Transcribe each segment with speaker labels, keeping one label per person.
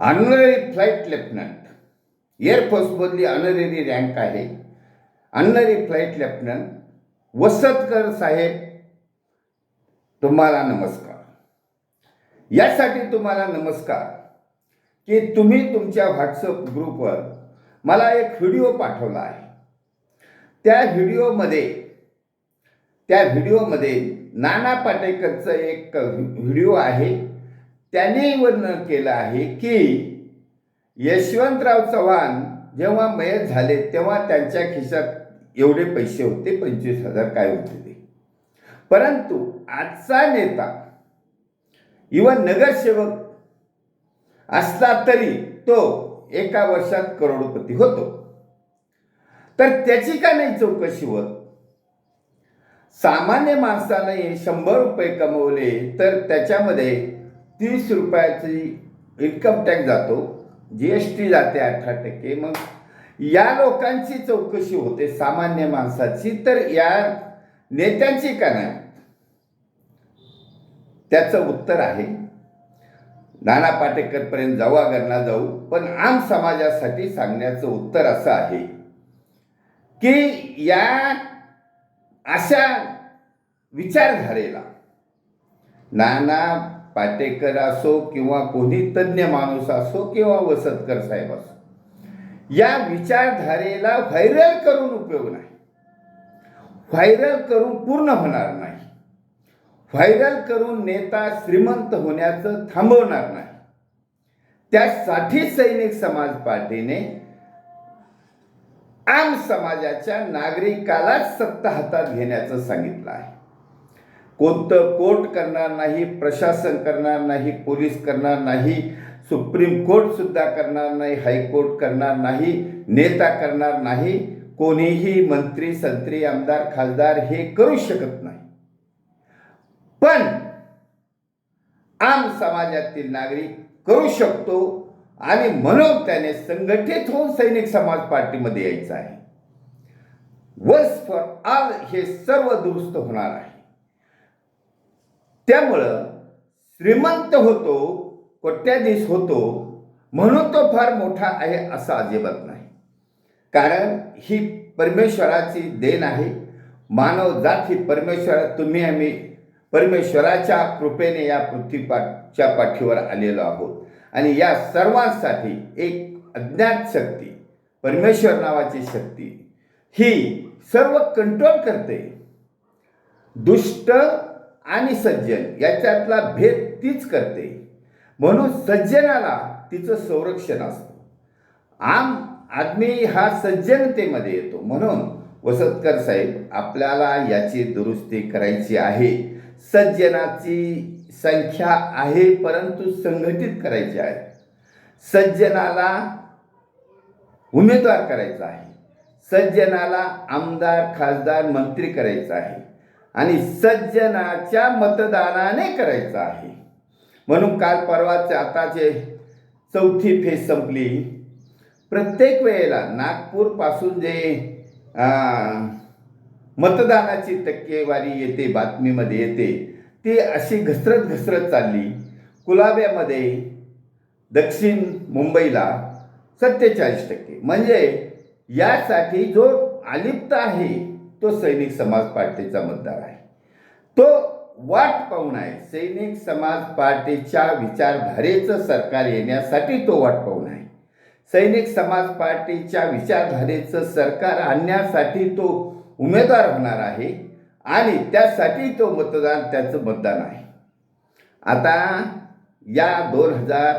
Speaker 1: Honorary flight lieutenant. एअरफोर्समधली honorary rank आहे. Honorary flight lieutenant. वसतकर साहेब तुम्हाला नमस्कार. यासाठी तुम्हाला नमस्कार की तुम्ही तुमच्या व्हॉट्सअप ग्रुपवर मला एक व्हिडिओ पाठवला आहे. त्या व्हिडिओमध्ये त्या व्हिडिओमध्ये नाना पाटेकरचं एक व्हिडिओ आहे. त्याने वर्णन केलं आहे की यशवंतराव चव्हाण जेव्हा मयत झाले तेव्हा त्यांच्या खिशात एवढे पैसे होते पंचवीस हजार काय होते ते. परंतु आजचा नेता इवन नगरसेवक असला तरी तो एका वर्षात करोडपती होतो. तर त्याची का नाही चौकशी होत? सामान्य माणसाने शंभर रुपये कमवले तर त्याच्यामध्ये तीस रुपयाची इन्कम टॅक्स जातो जी एस टी जाते अठरा टक्के. मग या लोकांची चौकशी होते सामान्य माणसाची. तर या नेत्यांची का नाही? त्याचं उत्तर आहे नाना पाटेकरपर्यंत जाऊ अगर ना जाऊ पण आम समाजासाठी सांगण्याचं उत्तर असं आहे की या अशा विचारधारेला नाना पाटेकर असो किंवा कोणी तज्ज्ञ माणूस असो किंवा वसतकर साहेब असो या विचारधारेला व्हायरल करून उपयोग नाही. व्हायरल करून पूर्ण होणार नाही. व्हायरल करून नेता श्रीमंत होण्याचं थांबवणार नाही. त्यासाठी सैनिक समाज पार्टीने आम समाजाच्या नागरिकालाच सत्ता हातात घेण्याचं सांगितलं आहे. कोणतं कोर्ट करणार नाही प्रशासन करणार नाही पोलीस करणार नाही सुप्रीम कोर्टसुद्धा करणार नाही हायकोर्ट करणार नाही नेता करणार नाही कोणीही मंत्री संत्री आमदार खासदार हे करू शकत नाही. पण आम समाजातील नागरिक करू शकतो आणि म्हणून त्याने संघटित होऊन सैनिक समाज पार्टीमध्ये यायचं आहे. वन्स फॉर ऑल हे सर्व दुरुस्त होणार आहे. त्यामुळं श्रीमंत होतो कोट्याधीश होतो म्हणून तो फार मोठा आहे असं अजिबात नाही. कारण ही परमेश्वराची देण आहे. मानव जात ही परमेश्वरा तुम्ही आम्ही परमेश्वराच्या कृपेने या पृथ्वीपाठच्या पाठीवर आलेलो आहोत. आणि या सर्वांसाठी एक अज्ञात शक्ती परमेश्वर नावाची शक्ती ही सर्व कंट्रोल करते. दुष्ट आणि सज्जन याच्यातला भेद तीच करते. म्हणून सज्जनाला तिचं संरक्षण असतं. आम आदमी हा सज्जनतेमध्ये येतो. म्हणून वसतकर साहेब आपल्याला याची दुरुस्ती करायची आहे. सज्जनाची संख्या आहे परंतु संघटित करायची आहे. सज्जनाला उमेदवार करायचा आहे. सज्जनाला आमदार खासदार मंत्री करायचा आहे. आणि सज्जनाच्या मतदानाने करायचं आहे. म्हणून काल परवाचे आताचे चौथी फेज संपली. प्रत्येक वेळेला नागपूरपासून जे मतदानाची टक्केवारी येते बातमीमध्ये येते ती अशी घसरत घसरत चालली. कुलाब्यामध्ये दक्षिण मुंबईला सत्तेचाळीस टक्के. म्हणजे यासाठी जो आलिप्त आहे तो सैनिक समाज पार्टीचा मतदार आहे. तो वाट पाहून आहे. सैनिक समाज पार्टीच्या विचारधारेचं सरकार येण्यासाठी तो वाट पाहून आहे. सैनिक समाज पार्टीच्या विचारधारेचं सरकार आणण्यासाठी तो उमेदवार होणार आहे आणि त्यासाठी तो मतदान त्याचं मतदान आहे. आता या दोन हजार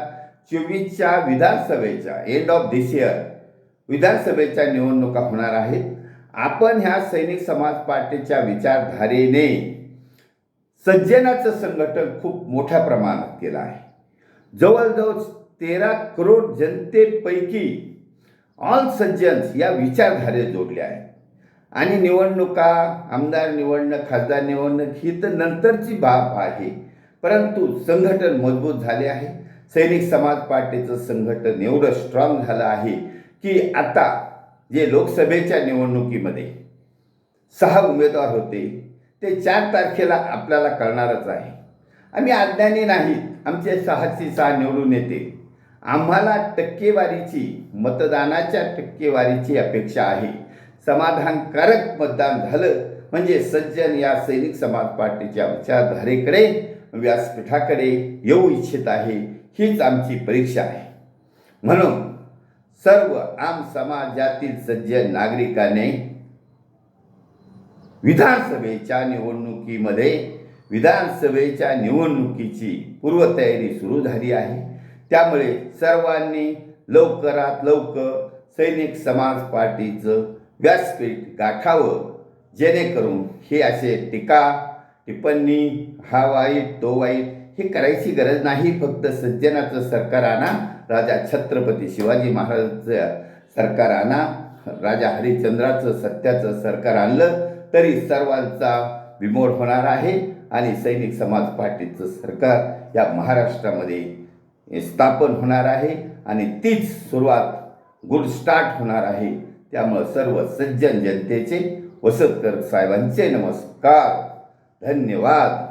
Speaker 1: चोवीसच्या विधानसभेच्या एंड ऑफ दिस इयर विधानसभेच्या निवडणुका होणार आहेत. आपण ह्या सैनिक समाज पार्टीच्या विचारधारेने सज्जनाचं संघटन खूप मोठ्या प्रमाणात केलं आहे. जवळजवळ तेरा करोड जनतेपैकी ऑल सज्जन्स या विचारधारे जोडले आहेत. आणि निवडणुका आमदार निवडणं खासदार निवडणं ही तर नंतरची बाब आहे. परंतु संघटन मजबूत झाले आहे. सैनिक समाज पार्टीचं संघटन एवढं स्ट्रॉंग झालं आहे की आता जे लोकसभेच्या निवडणुकीमध्ये सहा उमेदवार होते ते चार तारखेला आपल्याला कळणारच आहे. आम्ही अज्ञानी नाहीत. आमचे सहाची सहा निवडून येते. आम्हाला टक्केवारीची मतदानाच्या टक्केवारीची अपेक्षा आहे. समाधानकारक मतदान झालं म्हणजे सज्जन या सैनिक समाज पार्टीच्या विचारधारेकडे व्यासपीठाकडे येऊ इच्छित आहे. हीच आमची परीक्षा आहे. म्हणून सर्व आम समाजातील सज्जन नागरिकांनी विधानसभेच्या निवडणुकीमध्ये विधानसभेच्या निवडणुकीची पूर्वतयारी सुरू झाली आहे. त्यामुळे सर्वांनी लवकरात लवकर सैनिक समाज पार्टीचं व्यासपीठ गाठावं जेणेकरून हे असे टीका टिप्पणी हा वाईट तो वाईट हे करायची गरज नाही फक्त सज्जनाचं सरकार आणा राजा छत्रपती शिवाजी महाराजांचं सरकार आणा राजा हरिश्चंद्राचं सत्याचं सरकार आणलं तरी सर्वांचा विमोड होणार आहे आणि सैनिक समाज पार्टीचं सरकार या महाराष्ट्रामध्ये स्थापन होणार आहे आणि तीच सुरुवात गुड स्टार्ट होणार आहे. त्यामुळं सर्व सज्जन जनतेचे वसतकर साहेबांचे नमस्कार. धन्यवाद.